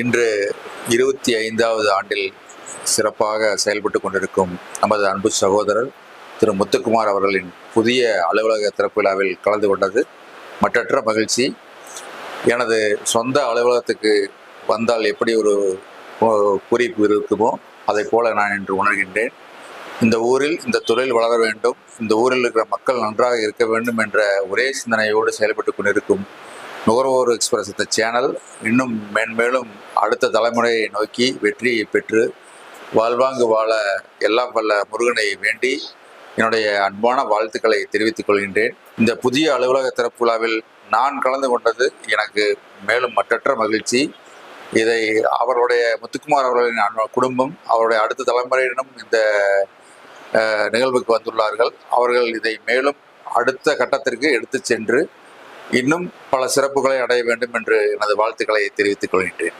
இன்று இருபத்தி ஐந்தாவது ஆண்டில் சிறப்பாக செயல்பட்டு கொண்டிருக்கும் நமது அன்பு சகோதரர் திரு முத்துக்குமார் அவர்களின் புதிய அலுவலக திறப்பு விழாவில் கலந்து கொண்டது. மற்றற்ற மகிழ்ச்சி எனது சொந்த அலுவலகத்துக்கு வந்தால் எப்படி ஒரு குறிப்பு இருக்குமோ அதை போல நான் இன்று உணர்கின்றேன். இந்த ஊரில் இந்த தொழில் வளர வேண்டும் இந்த ஊரில் இருக்கிற மக்கள் நன்றாக இருக்க வேண்டும் என்ற ஒரே சிந்தனையோடு செயல்பட்டு கொண்டிருக்கும் நுகர்வோர் எக்ஸ்பிரஸ் இந்த சேனல் இன்னும் மேன்மேலும் அடுத்த தலைமுறையை நோக்கி வெற்றியை பெற்று வாழ்வாங்கு வாழ எல்லாம் வல்ல முருகனை வேண்டி என்னுடைய அன்பான வாழ்த்துக்களை தெரிவித்துக் கொள்கின்றேன். இந்த புதிய அலுவலக திறப்பு விழாவில் நான் கலந்து கொண்டது எனக்கு மேலும் மற்றற்ற மகிழ்ச்சி. இதை அவருடைய முத்துக்குமார் அவர்களின் குடும்பம் அவருடைய அடுத்த தலைமுறையினரும் இந்த நிகழ்வுக்கு வந்துள்ளார்கள். அவர்கள் இதை மேலும் அடுத்த கட்டத்திற்கு எடுத்துச் சென்று இன்னும் பல சிறப்புகளை அடைய வேண்டும் என்று எனது வாழ்த்துக்களை தெரிவித்துக் கொள்கின்றேன்.